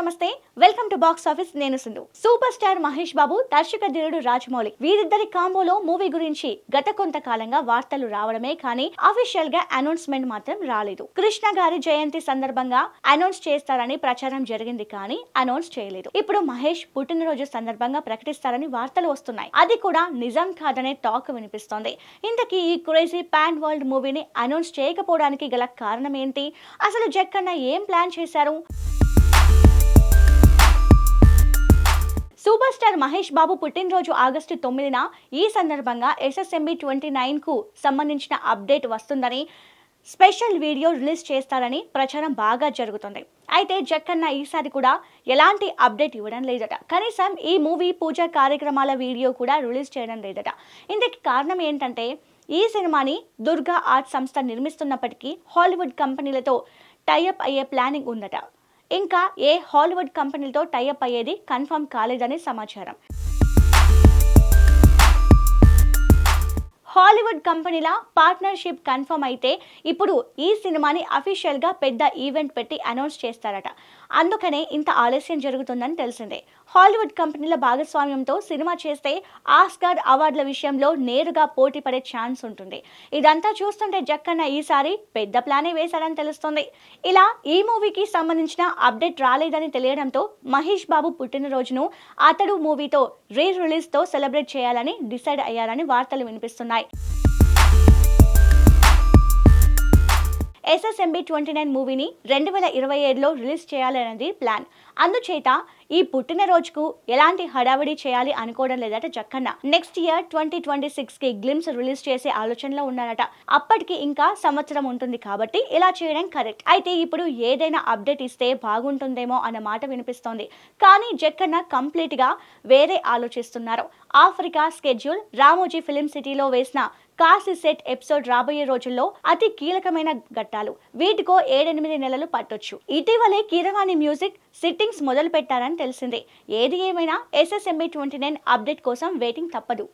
నమస్తే welcome to box office నేను Sindhu. Super star Mahesh Babu దర్శక ధీరుడు రాజమౌళి. వీరిద్దరి కాంబోలో మూవీ గురించి గత కొంతకాలంగా వార్తలు రావడమే కానీ అఫీషియల్గా అనౌన్స్మెంట్ మాత్రం రాలేదు. కృష్ణ గారి జయంతి సందర్భంగా అనౌన్స్ చేస్తారని ప్రచారం జరిగింది కానీ అనౌన్స్ చేయలేదు. ఇప్పుడు మహేష్ పుట్టినరోజు సందర్భంగా ప్రకటిస్తారని వార్తలు వస్తున్నాయి. అది కూడా నిజం కాదనే టాక్ వినిపిస్తోంది. ఇంతకీ ఈ క్రేజీ ప్యాన్ వరల్డ్ మూవీని అనౌన్స్ చేయకపోవడానికి గల కారణం ఏంటి? అసలు జక్కన్న ఏం ప్లాన్ చేశారు? సూపర్ మహేష్ బాబు పుట్టినరోజు ఆగస్టు తొమ్మిదిన ఈ సందర్భంగా ఎస్ఎస్ఎంబి ట్వంటీ నైన్కు సంబంధించిన అప్డేట్ వస్తుందని స్పెషల్ వీడియో రిలీజ్ చేస్తారని ప్రచారం బాగా జరుగుతుంది. అయితే జక్కన్న ఈసారి కూడా ఎలాంటి అప్డేట్ ఇవ్వడం లేదట. కనీసం ఈ మూవీ పూజా కార్యక్రమాల వీడియో కూడా రిలీజ్ చేయడం లేదట. ఇందుకు కారణం ఏంటంటే ఈ సినిమాని దుర్గా ఆర్ట్ సంస్థ నిర్మిస్తున్నప్పటికీ హాలీవుడ్ కంపెనీలతో టైఅప్ అయ్యే ప్లానింగ్ ఉందట. ఇంకా ఏ హాలీవుడ్ కంపెనీలతో టైఅప్ అయ్యేది కన్ఫర్మ్ కాలేదని సమాచారం. హాలీవుడ్ కంపెనీల పార్ట్నర్షిప్ కన్ఫర్మ్ అయితే ఇప్పుడు ఈ సినిమాని అఫీషియల్గా పెద్ద ఈవెంట్ పెట్టి అనౌన్స్ చేస్తారట. అందుకనే ఇంత ఆలస్యం జరుగుతుందని తెలిసిందే. హాలీవుడ్ కంపెనీల భాగస్వామ్యంతో సినిమా చేస్తే ఆస్కార్ అవార్డుల విషయంలో నేరుగా పోటీ పడే ఛాన్స్ ఉంటుంది. ఇదంతా చూస్తుంటే జక్కన్న ఈసారి పెద్ద ప్లానే వేశారని తెలుస్తుంది. ఇలా ఈ మూవీకి సంబంధించిన అప్డేట్ రాలేదని తెలియడంతో మహేష్ బాబు పుట్టినరోజును అతడు మూవీతో రీ రిలీజ్తో సెలబ్రేట్ చేయాలని డిసైడ్ అయ్యారని వార్తలు వినిపిస్తున్నాయి. ఎస్ఎస్ఎంబి ట్వంటీ నైన్ మూవీని రెండు వేల ఇరవై ఏడులో రిలీజ్ చేయాలనేది ప్లాన్. అందుచేత ఈ పుట్టినరోజుకు ఎలాంటి హడావిడి చేయాలి అనుకోవడం లేదట Jakkanna. Next year twenty twenty సిక్స్కి గ్లిమ్స్ రిలీజ్ చేసే ఆలోచనలో ఉన్నారట. అప్పటికి ఇంకా సంవత్సరం ఉంటుంది కాబట్టి ఇలా చేయడం కరెక్ట్. అయితే ఇప్పుడు ఏదైనా అప్డేట్ ఇస్తే బాగుంటుందేమో అన్న మాట వినిపిస్తోంది. కానీ జక్కన్న కంప్లీట్గా వేరే ఆలోచిస్తున్నారు. ఆఫ్రికా స్కెడ్యూల్ రామోజీ ఫిలిం సిటీలో వేసిన కాసి సెట్ ఎపిసోడ్ రాబోయే రోజుల్లో అతి కీలకమైన ఘట్టాలు. వీటికో ఏడెనిమిది నెలలు పట్టొచ్చు. ఇటీవలే కీరవాణి మ్యూజిక్ సిట్టింగ్స్ మొదలు పెట్టారని తెలిసిందే. ఏది ఏమైనా ఎస్ఎస్ఎంబి ట్వంటీ నైన్ అప్డేట్ కోసం వెయిటింగ్ తప్పదు.